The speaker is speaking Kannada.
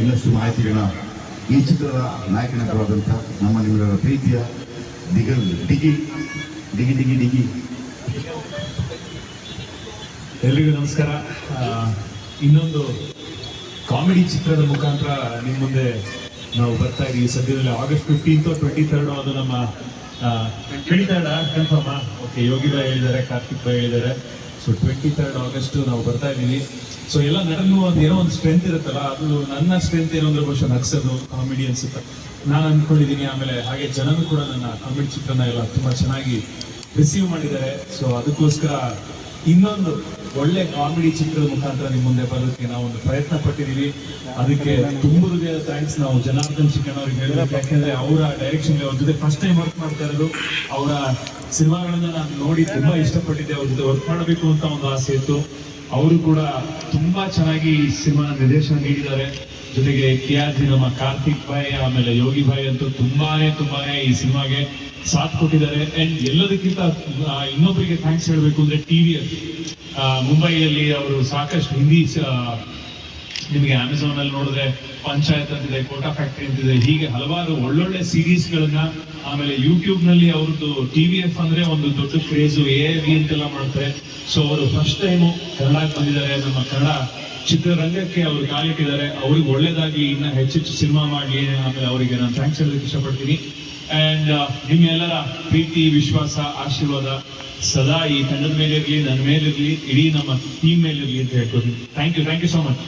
ಇನ್ನಷ್ಟು ಮಾಹಿತಿಗಳನ್ನ ಈ ಚಿತ್ರದ ನಾಯಕ ನಟರಾದಂಥ ನಮ್ಮ ನಿಮ್ಮೆಲ್ಲರ ಪ್ರೀತಿಯ ದಿಗಲ್ ಡಿಗಿ ಡಿಗಿ ಡಿಗಿ ಡಿಗಿ ಎಲ್ರಿಗೂ ನಮಸ್ಕಾರ. ಇನ್ನೊಂದು ಕಾಮಿಡಿ ಚಿತ್ರದ ಮುಖಾಂತರ ನಿಮ್ಮ ಮುಂದೆ ನಾವು ಬರ್ತಾ ಇದೀವಿ. ಸದ್ಯದಲ್ಲಿ ಆಗಸ್ಟ್ ಫಿಫ್ಟೀನ್ತ್ ಟ್ವೆಂಟಿ ತರ್ಡ್ ಅದು ನಮ್ಮ ಟ್ವೆಂಟಿ ಕನ್ಫರ್ಮ್ ಓಕೆ ಯೋಗಿ ಬಾಯ್ ಹೇಳಿದ್ದಾರೆ, ಕಾರ್ತಿಕ್ ಬಾಯ್ ಹೇಳಿದ್ದಾರೆ. ಸೊ ಟ್ವೆಂಟಿ ತರ್ಡ್ ಆಗಸ್ಟ್ ನಾವು ಬರ್ತಾ ಇದ್ದೀವಿ. ಸೊ ಎಲ್ಲ ನಟನು ಒಂದು ಏನೋ ಒಂದು ಸ್ಟ್ರೆಂತ್ ಇರುತ್ತಲ್ಲ, ಅದು ನನ್ನ ಸ್ಟ್ರೆಂತ್ ಏನೋ ಅಂದ್ರೆ ಬಹುಶಃ ನಗ್ಸೋದು ಕಾಮಿಡಿ ಅನ್ಸುತ್ತೆ. ನಾನು ಅನ್ಕೊಂಡಿದ್ದೀನಿ, ಆಮೇಲೆ ಹಾಗೆ ಜನರು ಕೂಡ ನನ್ನ ಕಾಮಿಡಿ ಚಿತ್ರನ ಎಲ್ಲ ತುಂಬ ಚೆನ್ನಾಗಿ ರಿಸೀವ್ ಮಾಡಿದ್ದಾರೆ. ಸೊ ಅದಕ್ಕೋಸ್ಕರ ಇನ್ನೊಂದು ಒಳ್ಳೆ ಕಾಮಿಡಿ ಚಿತ್ರದ ಮುಖಾಂತರ ನಿಮ್ಮ ಮುಂದೆ ಬರೋದಕ್ಕೆ ನಾವು ಒಂದು ಪ್ರಯತ್ನ ಪಟ್ಟಿದ್ದೀವಿ. ಅದಕ್ಕೆ ತುಂಬ ಹೃದಯ ಥ್ಯಾಂಕ್ಸ್ ನಾವು ಜನಾರ್ದನ್ ಚಿಕ್ಕಣ್ಣ ಅವ್ರಿಗೆ ಹೇಳಬೇಕು ಯಾಕೆಂದ್ರೆ ಅವರ ಡೈರೆಕ್ಷನ್ ಅವ್ರ ಜೊತೆ ಫಸ್ಟ್ ಟೈಮ್ ವರ್ಕ್ ಮಾಡ್ತಾ ಇರೋದು. ಅವರ ಸಿನಿಮಾಗಳನ್ನ ನಾನು ನೋಡಿ ತುಂಬಾ ಇಷ್ಟಪಟ್ಟಿದ್ದೆ. ಅವ್ರ ಜೊತೆ ವರ್ಕ್ ಮಾಡಬೇಕು ಅಂತ ಒಂದು ಆಸೆ ಇತ್ತು. ಅವರು ಕೂಡ ತುಂಬಾ ಚೆನ್ನಾಗಿ ಈ ಸಿನಿಮಾ ನಿರ್ದೇಶನ ನೀಡಿದ್ದಾರೆ. ಜೊತೆಗೆ ಕೆ ಆರ್ ನಮ್ಮ ಕಾರ್ತಿಕ್ ಭಾಯ್, ಆಮೇಲೆ ಯೋಗಿ ಭಾಯ್ ಅಂತೂ ತುಂಬಾನೇ ತುಂಬಾನೇ ಈ ಸಿನಿಮಾಗೆ ಸಾಥ್ ಕೊಟ್ಟಿದ್ದಾರೆ. ಅಂಡ್ ಎಲ್ಲದಕ್ಕಿಂತ ಇನ್ನೊಬ್ಬರಿಗೆ ಥ್ಯಾಂಕ್ಸ್ ಹೇಳಬೇಕು ಅಂದ್ರೆ ಟಿ ವಿ ಮುಂಬೈಯಲ್ಲಿ ಅವರು ಸಾಕಷ್ಟು ಹಿಂದಿ ನಿಮಗೆ ಅಮೆಝಾನ್ ಅಲ್ಲಿ ನೋಡಿದ್ರೆ ಪಂಚಾಯತ್ ಅಂತಿದೆ, ಕೋಟಾ ಫ್ಯಾಕ್ಟ್ರಿ ಅಂತಿದೆ, ಹೀಗೆ ಹಲವಾರು ಒಳ್ಳೊಳ್ಳೆ ಸೀರೀಸ್ ಗಳನ್ನ ಆಮೇಲೆ ಯೂಟ್ಯೂಬ್ನಲ್ಲಿ ಅವ್ರದ್ದು ಟಿವಿ ಎಫ್ ಅಂದ್ರೆ ಒಂದು ದೊಡ್ಡ ಕ್ರೇಜು ಎ ವಿ ಅಂತೆಲ್ಲ ಮಾಡ್ತಾರೆ. ಸೊ ಅವರು ಫಸ್ಟ್ ಟೈಮು ಕನ್ನಡಕ್ಕೆ ಬಂದಿದ್ದಾರೆ, ನಮ್ಮ ಕನ್ನಡ ಚಿತ್ರರಂಗಕ್ಕೆ ಅವರು ಕಾಲಿಟ್ಟಿದ್ದಾರೆ. ಅವ್ರಿಗೆ ಒಳ್ಳೇದಾಗಿ ಇನ್ನ ಹೆಚ್ಚೆಚ್ಚು ಸಿನಿಮಾ ಮಾಡಲಿ ಆಮೇಲೆ ಅವರಿಗೆ ನಾನು ಥ್ಯಾಂಕ್ಸ್ ಹೇಳೋದಕ್ಕೆ ಇಷ್ಟಪಡ್ತೀನಿ. ಅಂಡ್ ನಿಮ್ಮೆಲ್ಲರ ಪ್ರೀತಿ ವಿಶ್ವಾಸ ಆಶೀರ್ವಾದ ಸದಾ ಈ ತಂಡದ ಮೇಲೆ ಇರಲಿ ನನ್ನ ಮೇಲಿರಲಿ ಇಡೀ ನಮ್ಮ ಟೀಮ್ ಮೇಲಿರಲಿ ಅಂತ ಹೇಳ್ಕೊತೀನಿ thank you thank you so much